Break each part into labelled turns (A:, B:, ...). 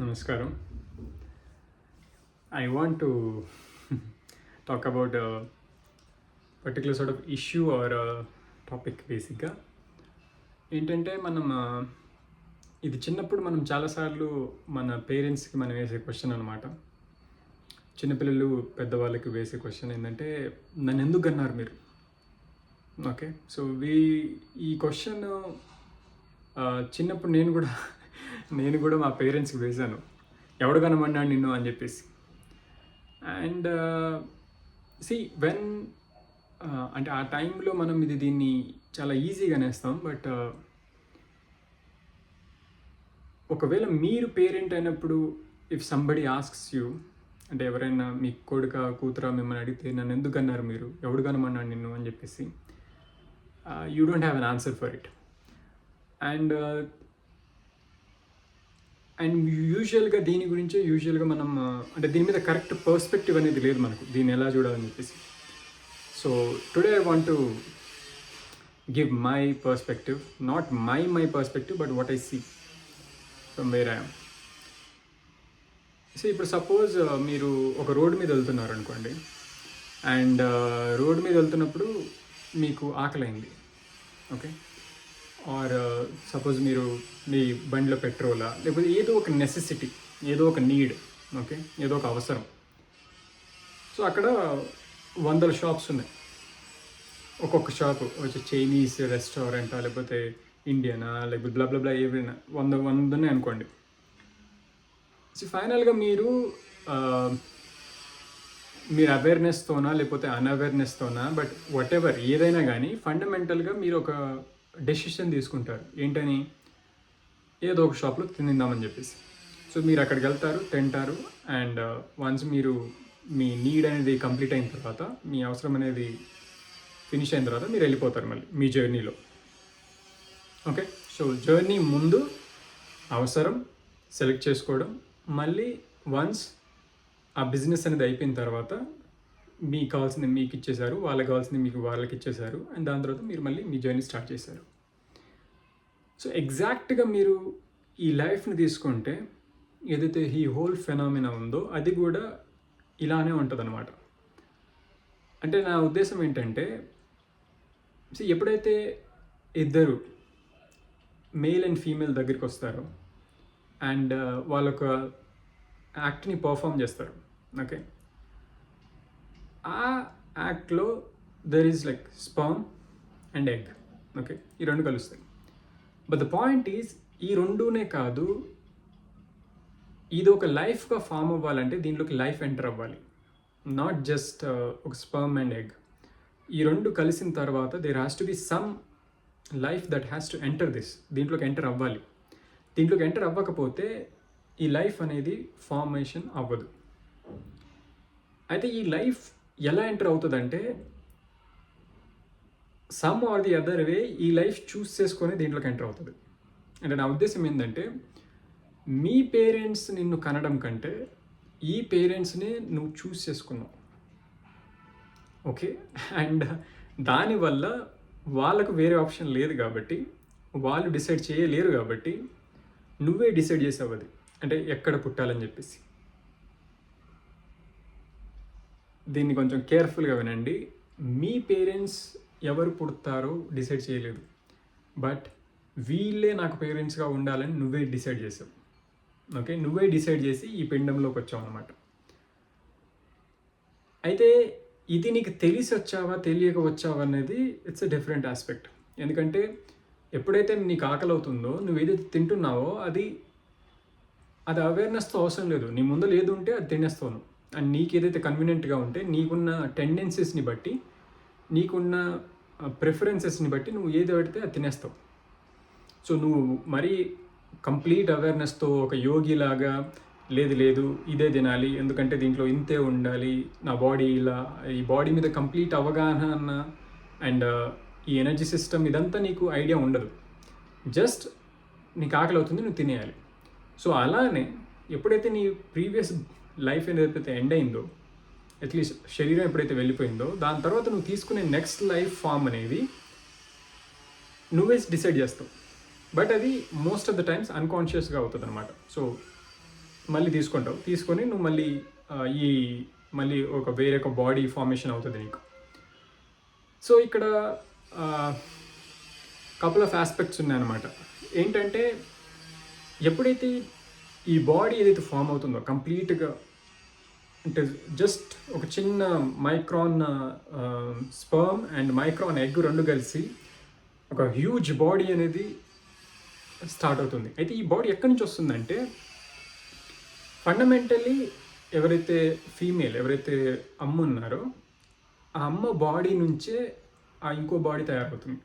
A: నమస్కారం. I want to talk about particular sort of issue or topic బేసిక్గా ఏంటంటే మనం ఇది చిన్నప్పుడు మనం చాలాసార్లు మన పేరెంట్స్కి మనం వేసే క్వశ్చన్ అనమాట చిన్నపిల్లలు పెద్దవాళ్ళకి వేసే క్వశ్చన్ ఏంటంటే నన్ను ఎందుకు అన్నారు మీరు? ఓకే సో వీ ఈ క్వశ్చన్ చిన్నప్పుడు నేను కూడా నేను కూడా మా పేరెంట్స్కి వేశాను. ఎవడు కనమన్నాడు నిన్ను అని చెప్పేసి. అండ్ సి వెన్ అంటే ఆ టైంలో మనం ఇది దీన్ని చాలా ఈజీగా నేస్తాం బట్ ఒకవేళ మీరు పేరెంట్ అయినప్పుడు ఇఫ్ సంబడి ఆస్క్స్ యూ అంటే ఎవరైనా మీ కొడుక కూతుర మిమ్మల్ని అడిగితే నన్ను ఎందుకు అన్నారు మీరు? ఎవడు కనమన్నాడు నిన్ను అని చెప్పేసి you don't have an answer for it and and యూజువల్గా దీని గురించి యూజువల్గా మనం అంటే దీని మీద కరెక్ట్ పర్స్పెక్టివ్ అనేది లేదు మనకు. దీన్ని ఎలా చూడాలని చెప్పేసి. So today I want to give my perspective not my my perspective but what I see from where I'm so ఇప్పుడు సపోజ్ మీరు ఒక రోడ్ మీద వెళ్తున్నారు అనుకోండి. అండ్ రోడ్ మీద వెళ్తున్నప్పుడు మీకు ఆకలైంది. ఓకే ఆర్ సపోజ్ uh, మీరు మీ బండిలో పెట్రోలా? లేకపోతే ఏదో ఒక నెసెసిటీ ఏదో ఒక నీడ్ ఓకే ఏదో ఒక అవసరం. సో అక్కడ వందల షాప్స్ ఉన్నాయి. ఒక్కొక్క షాప్ వచ్చి చైనీస్ రెస్టారెంటా లేకపోతే ఇండియనా లేకపోతే బ్లా బ్లా బ్లా ఏవైనా వంద వంద అనుకోండి. సో ఫైనల్గా మీరు మీరు అవేర్నెస్తోనా లేకపోతే అన్అవేర్నెస్తోనా బట్ వాట్ ఎవర్ ఏదైనా కానీ ఫండమెంటల్గా మీరు ఒక డెసిషన్ తీసుకుంటారు ఏంటని? ఏదో ఒక షాప్లో తిందామని చెప్పేసి. సో మీరు అక్కడికి వెళ్తారు తింటారు అండ్ వన్స్ uh, మీరు మీ నీడ్ అనేది కంప్లీట్ అయిన తర్వాత మీ అవసరం అనేది ఫినిష్ అయిన తర్వాత మీరు వెళ్ళిపోతారు మళ్ళీ మీ జర్నీలో ఓకే సో జర్నీ ముందు అవసరం సెలెక్ట్ చేసుకోవడం మళ్ళీ వన్స్ ఆ బిజినెస్ అనేది అయిపోయిన తర్వాత మీకు కావాల్సింది మీకు ఇచ్చేశారు వాళ్ళకి కావాల్సింది మీకు వాళ్ళకి ఇచ్చేశారు అండ్ దాని తర్వాత మీరు మళ్ళీ మీ జర్నీ స్టార్ట్ చేశారు. సో ఎగ్జాక్ట్గా మీరు ఈ లైఫ్ని తీసుకుంటే ఏదైతే ఈ హోల్ ఫెనామినా ఉందో అది కూడా ఇలానే ఉంటుంది అనమాట అంటే నా ఉద్దేశం ఏంటంటే ఎప్పుడైతే ఇద్దరు మేల్ అండ్ ఫీమేల్ దగ్గరికి వస్తారో అండ్ uh, వాళ్ళొక యాక్ట్ని పర్ఫామ్ చేస్తారు ఓకే ఆ యాక్ట్లో there is like sperm and egg okay ఈ రెండు కలుస్తాయి. బట్ ద పాయింట్ ఈజ్ ఈ రెండునే కాదు ఇది ఒక లైఫ్గా ఫామ్ అవ్వాలంటే దీంట్లోకి లైఫ్ ఎంటర్ అవ్వాలి. నాట్ జస్ట్ uh, ఒక స్పర్మ్ అండ్ ఎగ్ ఈ రెండు కలిసిన తర్వాత there has to be some life that has to enter this దీంట్లోకి ఎంటర్ అవ్వాలి. దీంట్లోకి ఎంటర్ అవ్వకపోతే ఈ లైఫ్ అనేది ఫార్మేషన్ అవ్వదు. అయితే ఈ లైఫ్ ఎలా ఎంటర్ అవుతుందంటే some or the other way ఈ లైఫ్ చూస్ చేసుకొని దీంట్లోకి ఎంటర్ అవుతుంది. అంటే నా ఉద్దేశం ఏంటంటే మీ పేరెంట్స్ నిన్ను కనడం కంటే ఈ పేరెంట్స్ని నువ్వు చూస్ చేసుకున్నావు. ఓకే? అండ్ దానివల్ల వాళ్ళకు వేరే ఆప్షన్ లేదు కాబట్టి వాళ్ళు డిసైడ్ చేయలేరు కాబట్టి నువ్వే డిసైడ్ చేసావు అది. అంటే ఎక్కడ పుట్టాలని చెప్పేసి. దీన్ని కొంచెం కేర్ఫుల్గా వినండి. మీ పేరెంట్స్ ఎవరు పుడతారో డిసైడ్ చేయలేదు. బట్ వీళ్ళే నాకు పేరెంట్స్గా ఉండాలని నువ్వే డిసైడ్ చేసావు. ఓకే? నువ్వే డిసైడ్ చేసి ఈ పిండంలోకి వచ్చావు అనమాట అయితే ఇది నీకు తెలిసి వచ్చావా తెలియక వచ్చావా అనేది ఇట్స్ ఎ డిఫరెంట్ ఆస్పెక్ట్ ఎందుకంటే ఎప్పుడైతే నీకు ఆకలి అవుతుందో నువ్వు ఏదైతే తింటున్నావో అది అది అవేర్నెస్తో అవసరం లేదు. నీ ముందు లేదు ఉంటే అది తినేస్తాను అండ్ నీకు ఏదైతే కన్వీనియంట్గా ఉంటే నీకున్న టెండెన్సీస్ని బట్టి నీకున్న ప్రిఫరెన్సెస్ని బట్టి నువ్వు ఏది పెడితే అది తినేస్తావు. సో నువ్వు మరీ కంప్లీట్ అవేర్నెస్తో ఒక యోగిలాగా లేదు లేదు ఇదే తినాలి ఎందుకంటే దీంట్లో ఇంతే ఉండాలి నా బాడీ ఇలా ఈ బాడీ మీద కంప్లీట్ అవగాహన అండ్ ఈ ఎనర్జీ సిస్టమ్ ఇదంతా నీకు ఐడియా ఉండదు. జస్ట్ నీకు ఆకలి అవుతుంది నువ్వు తినేయాలి. సో అలానే ఎప్పుడైతే నీ ప్రీవియస్ లైఫ్ ఏదైతే ఎండ్ అయిందో అట్లీస్ట్ శరీరం ఎప్పుడైతే వెళ్ళిపోయిందో దాని తర్వాత నువ్వు తీసుకునే నెక్స్ట్ లైఫ్ ఫామ్ అనేది నువ్వే డిసైడ్ చేస్తావు. బట్ అది మోస్ట్ ఆఫ్ ద టైమ్స్ అన్కాన్షియస్గా అవుతుంది అనమాట సో మళ్ళీ తీసుకుంటావు. తీసుకొని నువ్వు మళ్ళీ ఈ మళ్ళీ ఒక వేరే ఒక బాడీ ఫార్మేషన్ అవుతుంది నీకు. సో ఇక్కడ కపుల్ ఆఫ్ ఆస్పెక్ట్స్ ఉన్నాయన్నమాట. ఏంటంటే ఎప్పుడైతే ఈ బాడీ ఏదైతే ఫామ్ అవుతుందో కంప్లీట్గా అంటే జస్ట్ ఒక చిన్న micron sperm and micron egg రెండు కలిసి ఒక హ్యూజ్ బాడీ అనేది స్టార్ట్ అవుతుంది. అయితే ఈ బాడీ ఎక్కడి నుంచి వస్తుందంటే ఫండమెంటల్లీ ఎవరైతే ఫీమేల్ ఎవరైతే అమ్మ ఉన్నారో ఆ అమ్మ బాడీ నుంచే ఆ ఇంకో బాడీ తయారవుతుంది.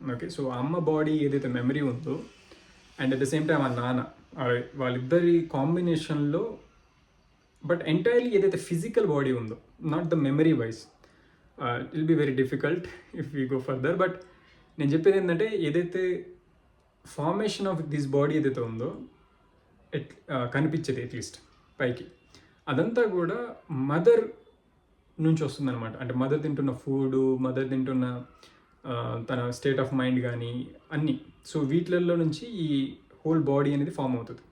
A: ఓకే సో ఆ అమ్మ బాడీ ఏదైతే మెమరీ ఉందో and at the same time ఆ నాన్న వాళ్ళిద్దరి కాంబినేషన్లో బట్ ఎంటైర్లీ ఏదైతే ఫిజికల్ బాడీ ఉందో not the memory wise it will be very difficult if you go further but నేను చెప్పేది ఏంటంటే ఏదైతే ఫార్మేషన్ ఆఫ్ దిస్ బాడీ ఏదైతే ఉందో ఎట్ కనిపించేది అట్లీస్ట్ పైకి. అదంతా కూడా మదర్ నుంచి వస్తుందన్నమాట. అంటే మదర్ తింటున్న ఫుడ్ మదర్ తింటున్న తన స్టేట్ ఆఫ్ మైండ్ కానీ అన్నీ. సో వీటిలలో నుంచి ఈ హోల్ బాడీ అనేది ఫామ్ అవుతుంది.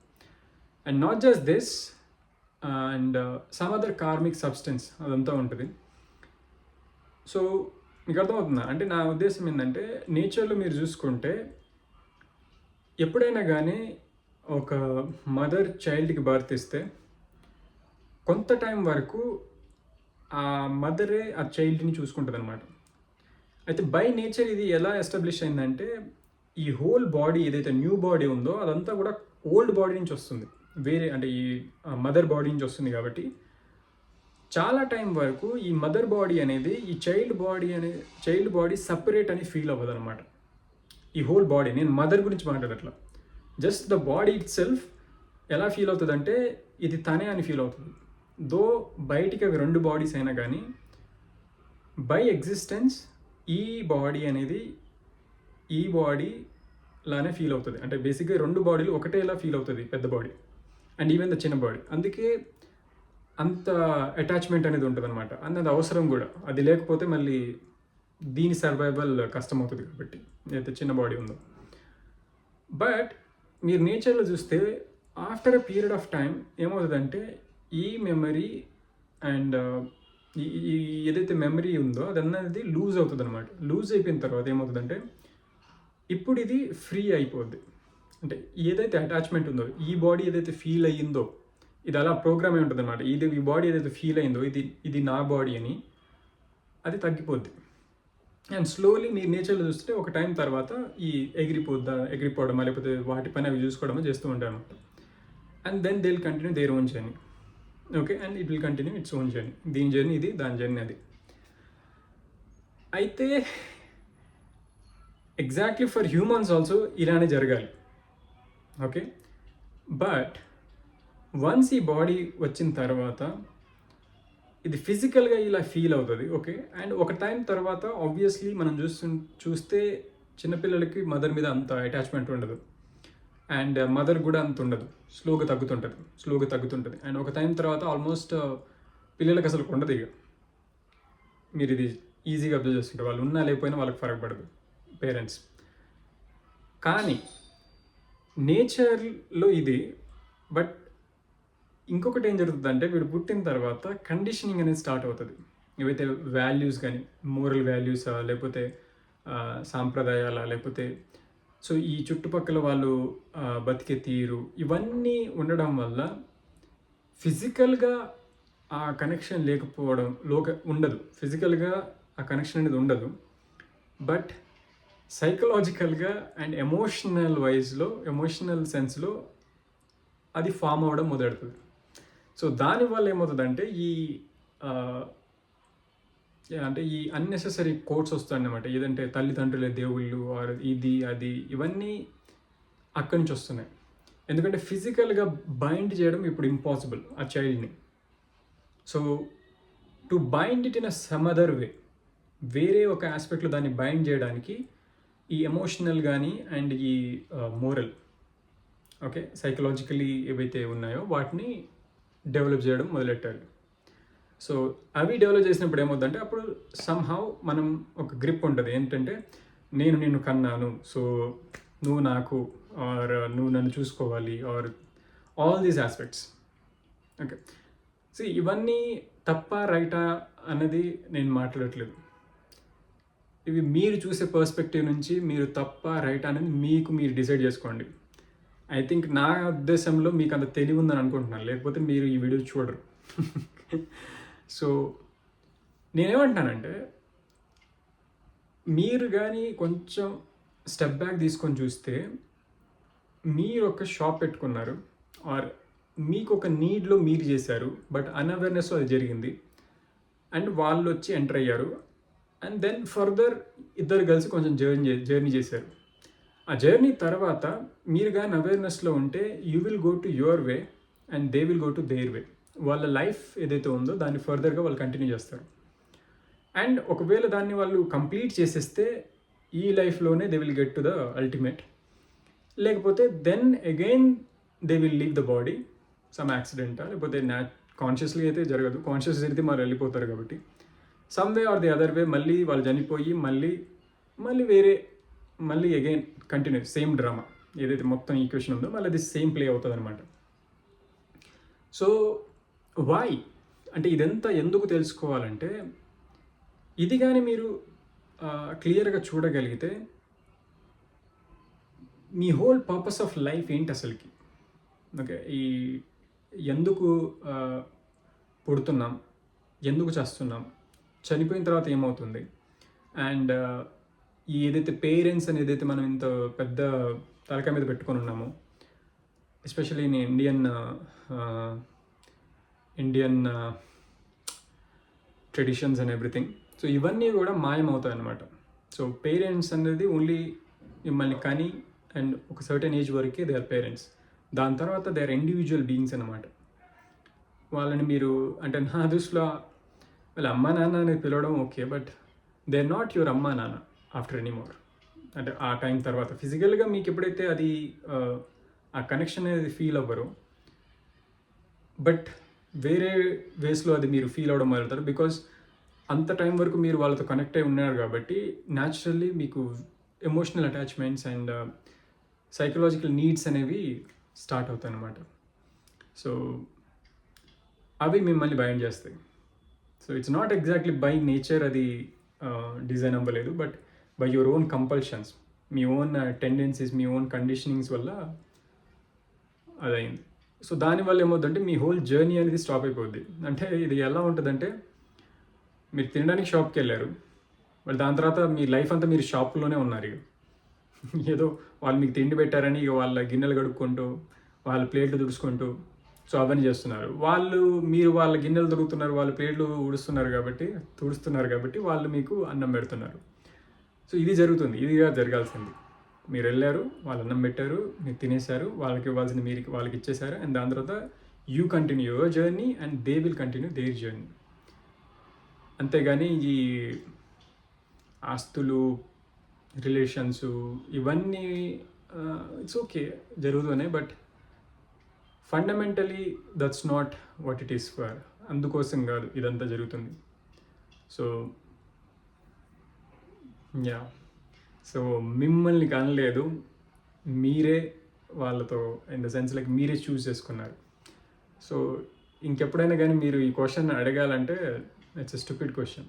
A: And not just this and some other karmic substance అదంతా ఉంటుంది. సో మీకు అర్థమవుతుందా? అంటే నా ఉద్దేశం ఏంటంటే నేచర్లో మీరు చూసుకుంటే ఎప్పుడైనా కానీ ఒక మదర్ చైల్డ్కి బర్త్ ఇస్తే కొంత టైం వరకు ఆ మదరే ఆ చైల్డ్ని చూసుకుంటుంది అనమాట అయితే బై నేచర్ ఇది ఎలా ఎస్టాబ్లిష్ అయిందంటే ఈ హోల్ బాడీ ఏదైతే న్యూ బాడీ ఉందో అదంతా కూడా ఓల్డ్ బాడీ నుంచి వస్తుంది. వేరే అంటే ఈ మదర్ బాడీ నుంచి వస్తుంది కాబట్టి చాలా టైం వరకు ఈ మదర్ బాడీ అనేది ఈ చైల్డ్ బాడీ అనే చైల్డ్ బాడీ సపరేట్ అని ఫీల్ అవ్వదు అనమాట ఈ హోల్ బాడీ నేను మదర్ గురించి మాట్లాడట్లా just the body itself ఎలా ఫీల్ అవుతుంది అంటే ఇది తనే అని ఫీల్ అవుతుంది. దో బయటికి అవి రెండు బాడీస్ అయినా కానీ బై ఎగ్జిస్టెన్స్ ఈ బాడీ అనేది ఈ బాడీ లానే ఫీల్ అవుతుంది. అంటే బేసిక్గా రెండు బాడీలు ఒకటేలా ఫీల్ అవుతుంది పెద్ద బాడీ అండ్ ఈవెన్ ద చిన్న బాడీ అందుకే అంత అటాచ్మెంట్ అనేది ఉంటుంది అనమాట అన్నది అవసరం కూడా. అది లేకపోతే మళ్ళీ దీని సర్వైవల్ కష్టం అవుతుంది కాబట్టి. ఏదైతే చిన్న బాడీ ఉందో. బట్ మీరు నేచర్లో చూస్తే after a period of time ఏమవుతుందంటే ఈ మెమరీ అండ్ ఈ ఈ ఏదైతే మెమరీ ఉందో అది అన్నది లూజ్ అవుతుంది అనమాట లూజ్ అయిపోయిన తర్వాత ఏమవుతుందంటే ఇప్పుడు ఇది ఫ్రీ అయిపోద్ది. అంటే ఏదైతే అటాచ్మెంట్ ఉందో ఈ బాడీ ఏదైతే ఫీల్ అయ్యిందో ఇది అలా ప్రోగ్రామ్ ఉంటుంది అనమాట ఇది ఈ బాడీ ఏదైతే ఫీల్ అయిందో ఇది ఇది నా బాడీ అని అది తగ్గిపోద్ది. అండ్ స్లోలీ మీరు నేచర్లో చూస్తే ఒక టైం తర్వాత ఈ ఎగిరిపోద్దా ఎగిరిపోవడమా లేకపోతే వాటి అవి చూసుకోవడమా చేస్తూ ఉంటాను అనమాట and then they will continue their own journey okay and it will continue its own journey దీని జర్నీ ఇది దాని జర్నీ అది. అయితే ఎగ్జాక్ట్లీ ఫర్ హ్యూమన్స్ ఆల్సో ఇలానే జరగాలి. ఓకే బట్ వన్స్ ఈ బాడీ వచ్చిన తర్వాత ఇది ఫిజికల్గా ఇలా ఫీల్ అవుతుంది ఓకే అండ్ ఒక టైం తర్వాత ఆబ్వియస్లీ మనం చూస్తు చూస్తే చిన్నపిల్లలకి మదర్ మీద అంత అటాచ్మెంట్ ఉండదు. అండ్ మదర్ uh, కూడా అంత ఉండదు. స్లోగా తగ్గుతుంటుంది. స్లోగా తగ్గుతుంటుంది. అండ్ ఒక టైం తర్వాత ఆల్మోస్ట్ uh, పిల్లలకి అసలు ఉండదు ఇక. మీరు ఇది ఈజీగా అబ్జర్వ్ చేసుకుంటారు వాళ్ళు ఉన్నా లేకపోయినా వాళ్ళకి ఫరక్ పడదు. పేరెంట్స్ కానీ నేచర్లో ఇది బట్ ఇంకొకటి ఏం జరుగుతుందంటే వీడు పుట్టిన తర్వాత కండిషనింగ్ అనేది స్టార్ట్ అవుతుంది. ఏవైతే వాల్యూస్ కానీ మోరల్ వాల్యూస్ లేకపోతే సాంప్రదాయాల లేకపోతే సో ఈ చుట్టుపక్కల వాళ్ళు బతికే తీరు ఇవన్నీ ఉండడం వల్ల ఫిజికల్గా ఆ కనెక్షన్ లేకపోవడం లోక ఉండదు. ఫిజికల్గా ఆ కనెక్షన్ అనేది ఉండదు. బట్ సైకలాజికల్గా అండ్ ఎమోషనల్ వైజ్లో ఎమోషనల్ సెన్స్లో అది ఫామ్ అవ్వడం మొదలెడుతుంది సో దానివల్ల ఏమవుతుందంటే ఈ అంటే ఈ అన్నెసెసరీ కోట్స్ వస్తాయన్నమాట. ఏదంటే తల్లిదండ్రులే దేవుళ్ళు ఇది అది ఇవన్నీ అక్కడి నుంచి వస్తున్నాయి. ఎందుకంటే ఫిజికల్గా బైండ్ చేయడం ఇప్పుడు ఇంపాసిబుల్ ఆ చైల్డ్ని so to bind it in a some other way వేరే ఒక ఆస్పెక్ట్లో దాన్ని బైండ్ చేయడానికి ఈ ఎమోషనల్ కానీ అండ్ ఈ మోరల్ ఓకే? సైకలాజికలీ ఏవైతే ఉన్నాయో వాటిని డెవలప్ చేయడం మొదలెట్టారు. సో అవి డెవలప్ చేసినప్పుడు ఏమవుతుందంటే అప్పుడు సమ్హౌ మనం ఒక గ్రిప్ ఉంటుంది. ఏంటంటే నేను నిన్ను కన్నాను. సో నువ్వు నాకు ఆర్ నువ్వు నన్ను చూసుకోవాలి or all these aspects okay? So ఇవన్నీ తప్ప రైటా అన్నది నేను మాట్లాడట్లేదు. ఇవి మీరు చూసే పర్స్పెక్టివ్ నుంచి మీరు తప్ప రైట్ అనేది మీకు మీరు డిసైడ్ చేసుకోండి. ఐ థింక్ నా ఉద్దేశంలో మీకు అంత తెలివి ఉందని అనుకుంటున్నాను. లేకపోతే మీరు ఈ వీడియో చూడరు. సో నేనేమంటున్నానంటే మీరు కానీ కొంచెం స్టెప్ బ్యాక్ తీసుకొని చూస్తే మీరు ఒక షాప్ పెట్టుకున్నారు ఆర్ మీకు ఒక నీడ్లో మీరు చేశారు బట్ అన్అవేర్నెస్ అది జరిగింది అండ్ వాళ్ళు వచ్చి ఎంటర్ అయ్యారు అండ్ దెన్ ఫర్దర్ ఇద్దరు కలిసి కొంచెం జర్నీ జర్నీ చేశారు. ఆ జర్నీ తర్వాత మీరు కానీ అవేర్నెస్లో ఉంటే you will go to your way and they will go to their way వాళ్ళ లైఫ్ ఏదైతే ఉందో దాన్ని ఫర్దర్గా వాళ్ళు కంటిన్యూ చేస్తారు. అండ్ ఒకవేళ దాన్ని వాళ్ళు కంప్లీట్ చేసేస్తే ఈ లైఫ్లోనే they will get to the ultimate లేకపోతే then again they will leave the body some యాక్సిడెంటా లేకపోతే నా కాన్షియస్లీ అయితే జరగదు. కాన్షియస్ అయితే మరి వెళ్ళిపోతారు కాబట్టి. Some way or the other way మళ్ళీ వాళ్ళు చనిపోయి మళ్ళీ మళ్ళీ వేరే మళ్ళీ అగైన్ కంటిన్యూ సేమ్ డ్రామా ఏదైతే మొత్తం ఈక్వేషన్ ఉందో మళ్ళీ అది సేమ్ ప్లే అవుతుంది అనమాట సో వాయ్ అంటే ఇదంతా ఎందుకు తెలుసుకోవాలంటే ఇది కానీ మీరు క్లియర్గా చూడగలిగితే మీ హోల్ పర్పస్ ఆఫ్ లైఫ్ ఏంటి అసలుకి? ఓకే ఈ ఎందుకు పుడుతున్నాం ఎందుకు చేస్తున్నాం చనిపోయిన తర్వాత ఏమవుతుంది? అండ్ ఏదైతే పేరెంట్స్ అని ఏదైతే మనం ఇంత పెద్ద తలకాయ మీద పెట్టుకొని ఉన్నామో especially in Indian Indian traditions and everything. So ఇవన్నీ కూడా మాయమవుతాయి అన్నమాట సో పేరెంట్స్ అనేది ఓన్లీ మిమ్మల్ని కానీ అండ్ ఒక సర్టెన్ ఏజ్ వరకే దే ఆర్ పేరెంట్స్. దాని తర్వాత దే ఆర్ ఇండివిజువల్ బీయింగ్స్ అనమాట వాళ్ళని మీరు అంటే నా దృష్టిలో వాళ్ళ అమ్మా నాన్న అనేది పిలవడం okay but they not your అమ్మా నాన్న ఆఫ్టర్ ఎనీ మోర్ అంటే ఆ టైం తర్వాత. ఫిజికల్గా మీకు ఎప్పుడైతే అది ఆ, కనెక్షన్ అనేది ఫీల్ అవ్వరు బట్ వేరే వేస్లో అది మీరు ఫీల్ అవ్వడం మొదలుతారు బికాజ్ అంత టైం వరకు మీరు వాళ్ళతో కనెక్ట్ అయి ఉన్నారు కాబట్టి న్యాచురల్లీ మీకు emotional attachments and psychological needs అనేవి స్టార్ట్ అవుతాయి అన్నమాట సో అవి మిమ్మల్ని భయం చేస్తాయి. So it's not exactly by nature అది డిజైన్ అవ్వలేదు but by your own compulsions me own tendencies uh, మీ ఓన్ కండిషనింగ్స్ వల్ల అదైంది సో దానివల్ల ఏమవుతుందంటే మీ హోల్ జర్నీ అనేది స్టాప్ అయిపోద్ది. అంటే ఇది ఎలా ఉంటుందంటే మీరు తినడానికి షాప్కి వెళ్ళారు మరి దాని తర్వాత మీ లైఫ్ అంతా మీరు షాప్లోనే ఉన్నారు ఇక. ఏదో వాళ్ళు మీకు తిండి పెట్టారని ఇక వాళ్ళ గిన్నెలు కడుక్కుంటూ వాళ్ళ ప్లేట్లు తుడుచుకుంటూ సో అవన్నీ చేస్తున్నారు. వాళ్ళు మీరు వాళ్ళ గిన్నెలు దొరుకుతున్నారు వాళ్ళ పేర్లు ఉడుస్తున్నారు కాబట్టి తుడుస్తున్నారు కాబట్టి వాళ్ళు మీకు అన్నం పెడుతున్నారు. సో ఇది జరుగుతుంది. ఇదిగా జరగాల్సింది. మీరు వెళ్ళారు వాళ్ళు అన్నం పెట్టారు మీరు తినేశారు వాళ్ళకి ఇవ్వాల్సిన మీరు వాళ్ళకి ఇచ్చేశారు అండ్ దాని తర్వాత you continue your journey and they will continue their journey. అంతేగాని ఈ ఆస్తులు రిలేషన్స్ ఇవన్నీ ఇట్స్ ఓకే జరుగుతున్నాయి but fundamentally that's not what it is for అందుకోసం కాదు ఇదంతా జరుగుతుంది. సో యా సో మిమ్మల్ని కనలేదు. మీరే వాళ్ళతో ఇన్ ద సెన్స్ లైక్ మీరే చూస్ చేసుకున్నారు. సో ఇంకెప్పుడైనా కానీ మీరు ఈ క్వశ్చన్ అడగాలంటే ఇట్స్ స్టూపిడ్ క్వశ్చన్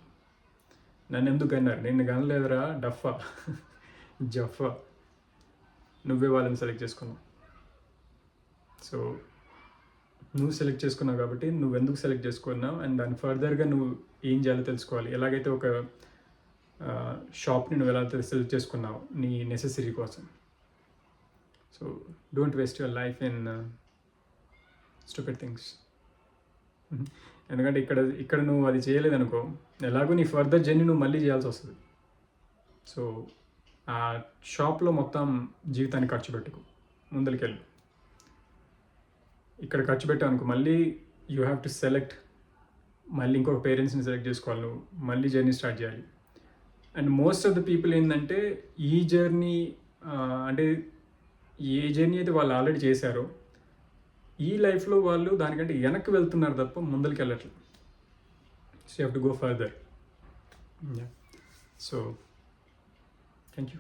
A: నన్ను ఎందుకు అన్నారు? నిన్ను కనలేదురా డఫా జఫా నువ్వే వాళ్ళని సెలెక్ట్ చేసుకున్నావు. సో నువ్వు సెలెక్ట్ చేసుకున్నావు కాబట్టి నువ్వు ఎందుకు సెలెక్ట్ చేసుకున్నావు? అండ్ దాని ఫర్దర్గా నువ్వు ఏం చేయాలో తెలుసుకోవాలి. ఎలాగైతే ఒక షాప్ని నువ్వు ఎలా సెలెక్ట్ చేసుకున్నావు? నీ నెసెసరీ కోసం. So don't waste your life in stupid things ఎందుకంటే ఇక్కడ ఇక్కడ నువ్వు అది చేయలేదనుకో ఎలాగో నీ ఫర్దర్ జర్నీ నువ్వు మళ్ళీ చేయాల్సి వస్తుంది. సో ఆ షాప్లో మొత్తం జీవితాన్ని ఖర్చు పెట్టుకో. ముందరికెళ్ళు. ఇక్కడ ఖర్చు పెట్టావు మళ్ళీ యూ హ్యావ్ టు సెలెక్ట్ మళ్ళీ ఇంకొక పేరెంట్స్ని సెలెక్ట్ చేసుకోవాలి నువ్వు. మళ్ళీ జర్నీ స్టార్ట్ చేయాలి. And most of the people ఏంటంటే ఈ జర్నీ అంటే ఏ జర్నీ అయితే వాళ్ళు ఆల్రెడీ చేశారో ఈ లైఫ్లో వాళ్ళు దానికంటే వెనక్కి వెళ్తున్నారు తప్ప ముందరికి వెళ్ళట్లేదు so you have to go further so thank you